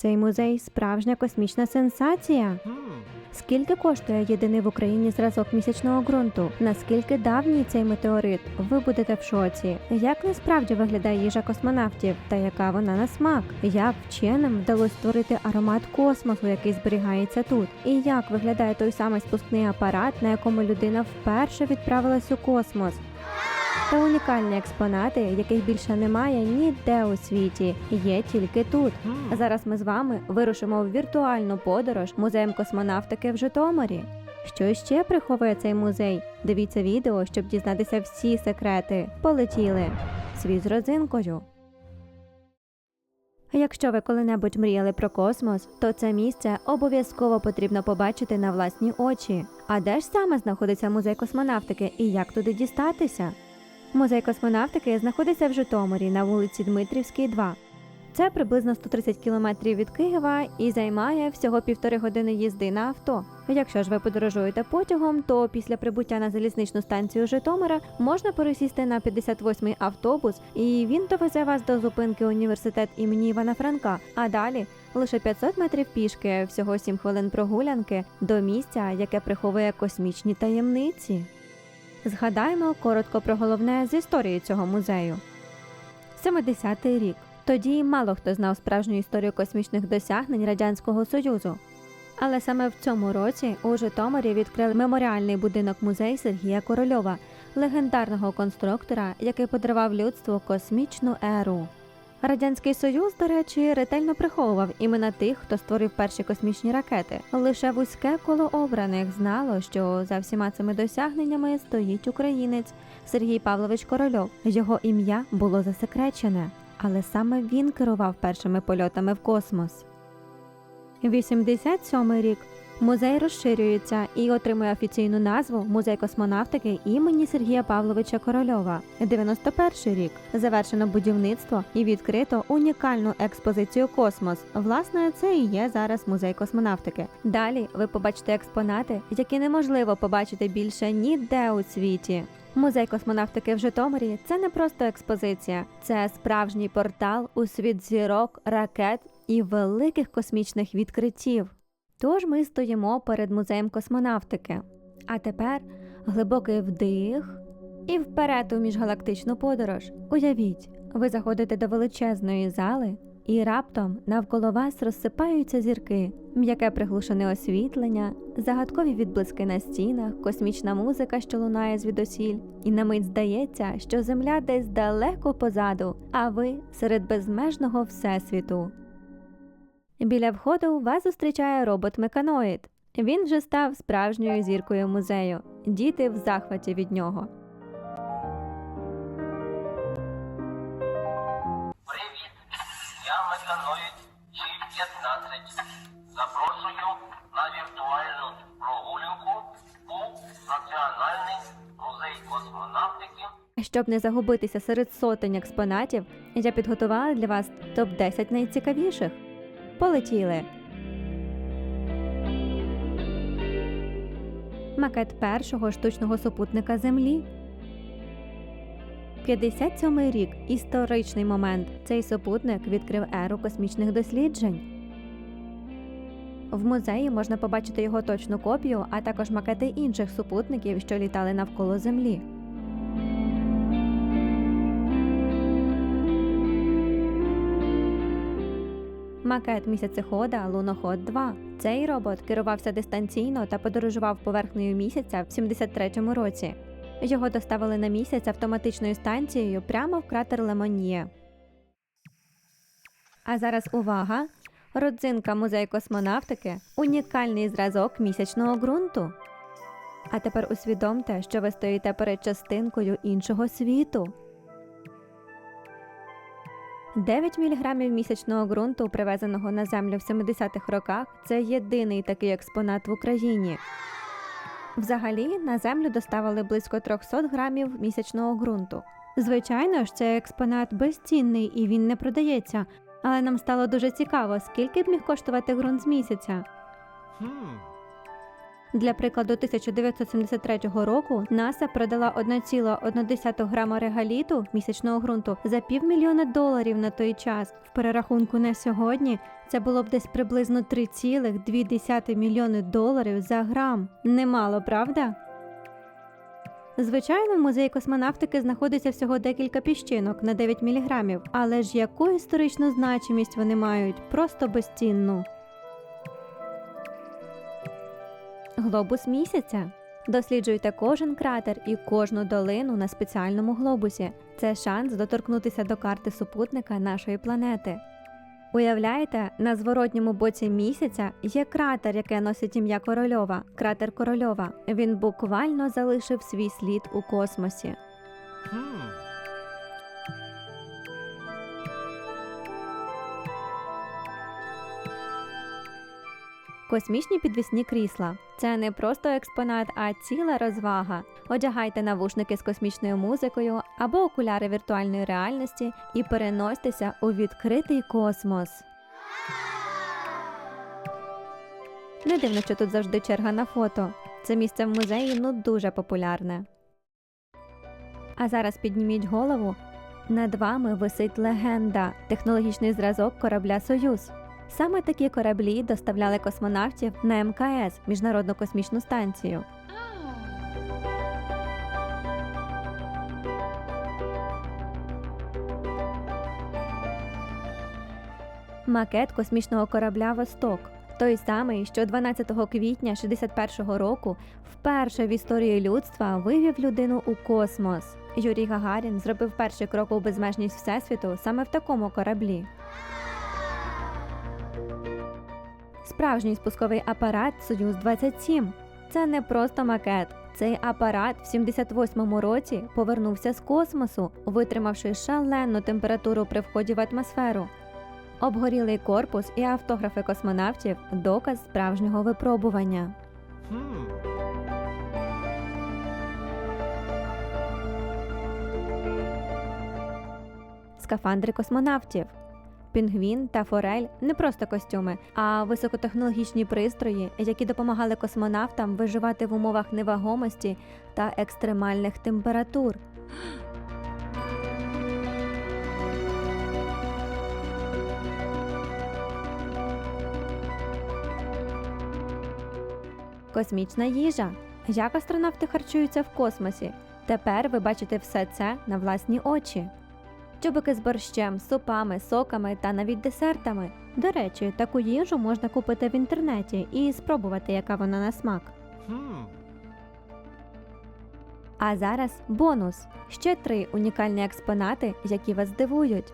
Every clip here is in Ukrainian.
Цей музей справжня космічна сенсація. Скільки коштує єдиний в Україні зразок місячного ґрунту? Наскільки давній цей метеорит? Ви будете в шоці. Як насправді виглядає їжа космонавтів та яка вона на смак? Як вченим вдалося створити аромат космосу, який зберігається тут? І як виглядає той самий спускний апарат, на якому людина вперше відправилась у космос? Та унікальні експонати, яких більше немає ніде у світі, є тільки тут. А зараз ми з вами вирушимо в віртуальну подорож музеєм космонавтики в Житомирі. Що ще приховує цей музей? Дивіться відео, щоб дізнатися всі секрети. Полетіли! Світ з родзинкою. Якщо ви коли-небудь мріяли про космос, то це місце обов'язково потрібно побачити на власні очі. А де ж саме знаходиться музей космонавтики і як туди дістатися? Музей космонавтики знаходиться в Житомирі на вулиці Дмитрівській, 2. Це приблизно 130 кілометрів від Києва і займає всього півтори години їзди на авто. Якщо ж ви подорожуєте потягом, то після прибуття на залізничну станцію Житомира можна пересісти на 58-й автобус, і він довезе вас до зупинки університет імені Івана Франка. А далі лише 500 метрів пішки, всього 7 хвилин прогулянки до місця, яке приховує космічні таємниці. Згадаємо коротко про головне з історії цього музею. 70-й рік. Тоді мало хто знав справжню історію космічних досягнень Радянського Союзу. Але саме в цьому році у Житомирі відкрили меморіальний будинок музей Сергія Корольова, легендарного конструктора, який подарував людству космічну еру. Радянський Союз, до речі, ретельно приховував імена тих, хто створив перші космічні ракети. Лише вузьке коло обраних знало, що за всіма цими досягненнями стоїть українець Сергій Павлович Корольов. Його ім'я було засекречене, але саме він керував першими польотами в космос. 87 рік. Музей розширюється і отримує офіційну назву Музей космонавтики імені Сергія Павловича Корольова. 91 рік завершено будівництво і відкрито унікальну експозицію Космос. Власне, це і є зараз музей космонавтики. Далі ви побачите експонати, які неможливо побачити більше ніде у світі. Музей космонавтики в Житомирі це не просто експозиція, це справжній портал у світ зірок, ракет і великих космічних відкриттів. Тож ми стоїмо перед музеєм космонавтики. А тепер глибокий вдих і вперед у міжгалактичну подорож. Уявіть, ви заходите до величезної зали, і раптом навколо вас розсипаються зірки, м'яке приглушене освітлення, загадкові відблиски на стінах, космічна музика, що лунає звідусіль, і на мить здається, що земля десь далеко позаду, а ви серед безмежного всесвіту. Біля входу вас зустрічає робот-меканоїд. Він вже став справжньою зіркою музею. Діти в захваті від нього. Привіт! Я Меканоїд G15. Запрошую на віртуальну прогулянку у Національний музей космонавтики Щоб не загубитися серед сотень експонатів, я підготувала для вас топ 10 найцікавіших. Полетіли. Макет першого штучного супутника Землі. 57 рік історичний момент. Цей супутник відкрив еру космічних досліджень. В музеї можна побачити його точну копію, а також макети інших супутників, що літали навколо Землі. Макет місяцехода Луноход 2. Цей робот керувався дистанційно та подорожував поверхнею місяця в 73-му році. Його доставили на місяць автоматичною станцією прямо в кратер Лемоньє. А зараз увага! Родзинка музею космонавтики унікальний зразок місячного ґрунту. А тепер усвідомте, що ви стоїте перед частинкою іншого світу. 9 мг місячного ґрунту, привезеного на землю в 70-х роках, це єдиний такий експонат в Україні. Взагалі на землю доставили близько 300 грамів місячного ґрунту. Звичайно ж, цей експонат безцінний і він не продається. Але нам стало дуже цікаво, скільки б міг коштувати ґрунт з місяця. Для прикладу, 1973 року НАСА продала 1,1 грама регаліту місячного ґрунту за півмільйона доларів на той час. В перерахунку на сьогодні це було б десь приблизно 3,2 мільйони доларів за грам. Немало, правда? Звичайно, в музеї космонавтики знаходиться всього декілька піщинок на 9 мг, але ж яку історичну значимість вони мають? Просто безцінну. Глобус місяця. Досліджуйте кожен кратер і кожну долину на спеціальному глобусі. Це шанс доторкнутися до карти супутника нашої планети. Уявляєте, на зворотньому боці місяця є кратер, яке носить ім'я Корольова, кратер Корольова. Він буквально залишив свій слід у космосі. Космічні підвісні крісла це не просто експонат, а ціла розвага. Одягайте навушники з космічною музикою або окуляри віртуальної реальності і переносьтеся у відкритий космос. Не дивно, що тут завжди черга на фото. Це місце в музеї ну дуже популярне. А зараз підніміть голову. Над вами висить легенда технологічний зразок корабля Союз. Саме такі кораблі доставляли космонавтів на МКС Міжнародну космічну станцію. Макет космічного корабля Восток. Той самий, що 12 квітня 61-го року вперше в історії людства вивів людину у космос. Юрій Гагарін зробив перший крок у безмежність всесвіту саме в такому кораблі. Справжній спусковий апарат Союз 27 Це не просто макет. Цей апарат в 78-му році повернувся з космосу, витримавши шалену температуру при вході в атмосферу. Обгорілий корпус і автографи космонавтів доказ справжнього випробування. Скафандри космонавтів. Пінгвін та форель не просто костюми, а високотехнологічні пристрої, які допомагали космонавтам виживати в умовах невагомості та екстремальних температур. Космічна їжа. Як астронавти харчуються в космосі? Тепер ви бачите все це на власні очі. Чубики з борщем, супами, соками та навіть десертами. До речі, таку їжу можна купити в інтернеті і спробувати, яка вона на смак. Hmm. А зараз бонус: ще три унікальні експонати, які вас здивують.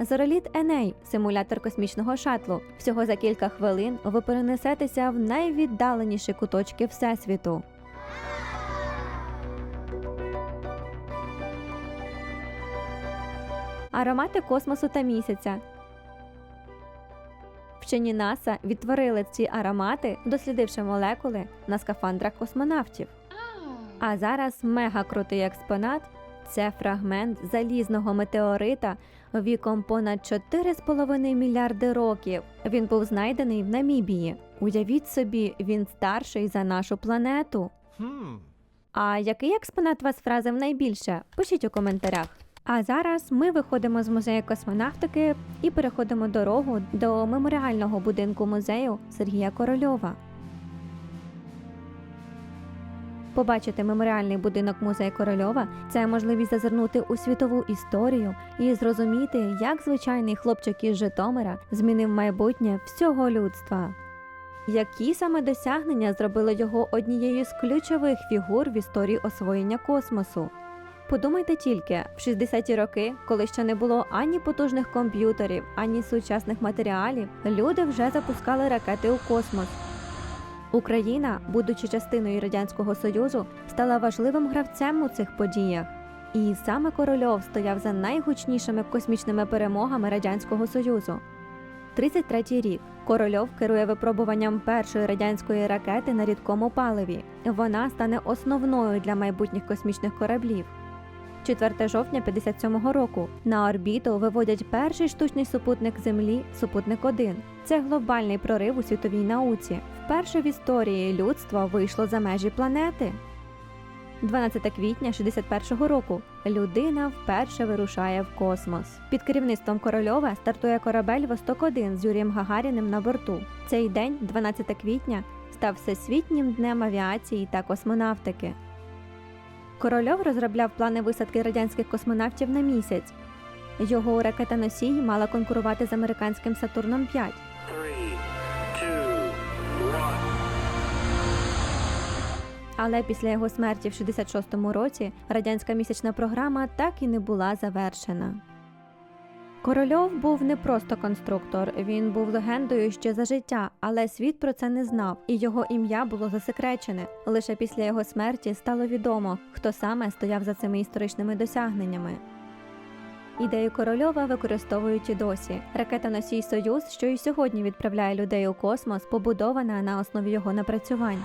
Зороліт Еней симулятор космічного шатлу. Всього за кілька хвилин ви перенесетеся в найвіддаленіші куточки Всесвіту. Аромати космосу та місяця. Вчені НАСА відтворили ці аромати, дослідивши молекули на скафандрах космонавтів. А зараз мега крутий експонат це фрагмент залізного метеорита віком понад 4,5 мільярди років. Він був знайдений в Намібії. Уявіть собі, він старший за нашу планету. А який експонат вас вразив найбільше? Пишіть у коментарях. А зараз ми виходимо з музею космонавтики і переходимо дорогу до меморіального будинку музею Сергія Корольова. Побачити меморіальний будинок музею Корольова це можливість зазирнути у світову історію і зрозуміти, як звичайний хлопчик із Житомира змінив майбутнє всього людства. Які саме досягнення зробили його однією з ключових фігур в історії освоєння космосу? Подумайте тільки, в 60-ті роки, коли ще не було ані потужних комп'ютерів, ані сучасних матеріалів, люди вже запускали ракети у космос. Україна, будучи частиною Радянського Союзу, стала важливим гравцем у цих подіях. І саме Корольов стояв за найгучнішими космічними перемогами Радянського Союзу. 33-й рік Корольов керує випробуванням першої радянської ракети на рідкому паливі. Вона стане основною для майбутніх космічних кораблів. 4 жовтня 57-го року на орбіту виводять перший штучний супутник Землі супутник 1 Це глобальний прорив у світовій науці. Вперше в історії людство вийшло за межі планети. 12 квітня 61 року людина вперше вирушає в космос. Під керівництвом Корольова стартує корабель Восток-1 з Юрієм Гагаріним на борту. Цей день, 12 квітня, став всесвітнім днем авіації та космонавтики. Корольов розробляв плани висадки радянських космонавтів на місяць. Його ракета-носій мала конкурувати з американським Сатурном 5. Three, two, one. Але після його смерті в 66-му році радянська місячна програма так і не була завершена. Корольов був не просто конструктор, він був легендою ще за життя, але світ про це не знав, і його ім'я було засекречене. Лише після його смерті стало відомо, хто саме стояв за цими історичними досягненнями. Ідею Корольова використовують і досі. Ракета Носій Союз, що і сьогодні відправляє людей у космос, побудована на основі його напрацювань.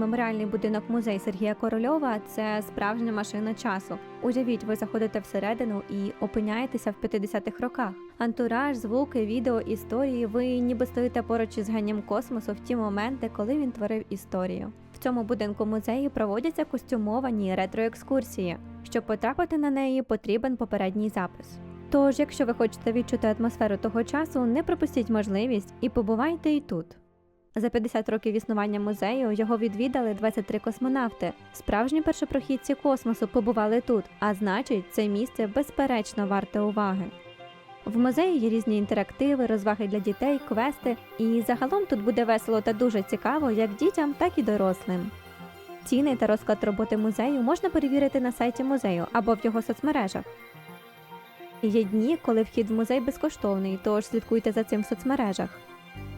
Меморіальний будинок музей Сергія Корольова це справжня машина часу. Уявіть, ви заходите всередину і опиняєтеся в 50-х роках. Антураж, звуки, відео, історії. Ви ніби стоїте поруч із генієм космосу в ті моменти, коли він творив історію. В цьому будинку музею проводяться костюмовані ретроекскурсії. Щоб потрапити на неї, потрібен попередній запис. Тож, якщо ви хочете відчути атмосферу того часу, не пропустіть можливість і побувайте і тут. За 50 років існування музею його відвідали 23 космонавти. Справжні першопрохідці космосу побували тут, а значить, це місце безперечно варте уваги. В музеї є різні інтерактиви, розваги для дітей, квести, і загалом тут буде весело та дуже цікаво як дітям, так і дорослим. Ціни та розклад роботи музею можна перевірити на сайті музею або в його соцмережах. Є дні, коли вхід в музей безкоштовний, тож слідкуйте за цим в соцмережах.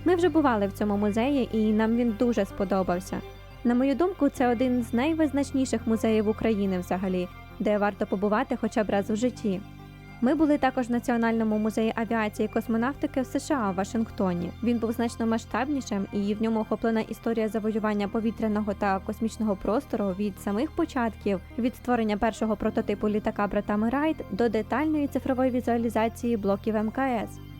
Ми вже бували в цьому музеї, і нам він дуже сподобався. На мою думку, це один з найвизначніших музеїв України взагалі, де варто побувати хоча б раз у житті. Ми були також в Національному музеї авіації і космонавтики в США в Вашингтоні. Він був значно масштабнішим, і в ньому охоплена історія завоювання повітряного та космічного простору від самих початків, від створення першого прототипу літака братами Райт до детальної цифрової візуалізації блоків МКС.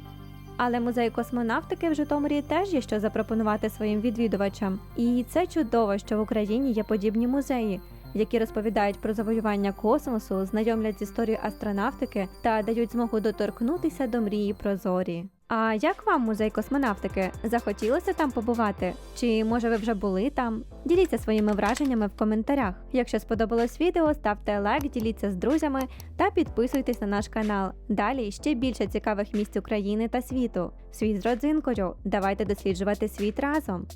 Але музей космонавтики в Житомирі теж є що запропонувати своїм відвідувачам. І це чудово, що в Україні є подібні музеї, які розповідають про завоювання космосу, знайомлять з історією астронавтики та дають змогу доторкнутися до мрії про зорі. А як вам музей космонавтики? Захотілося там побувати? Чи може ви вже були там? Діліться своїми враженнями в коментарях. Якщо сподобалось відео, ставте лайк, діліться з друзями та підписуйтесь на наш канал. Далі ще більше цікавих місць України та світу. Світ з родзинкою. Давайте досліджувати світ разом.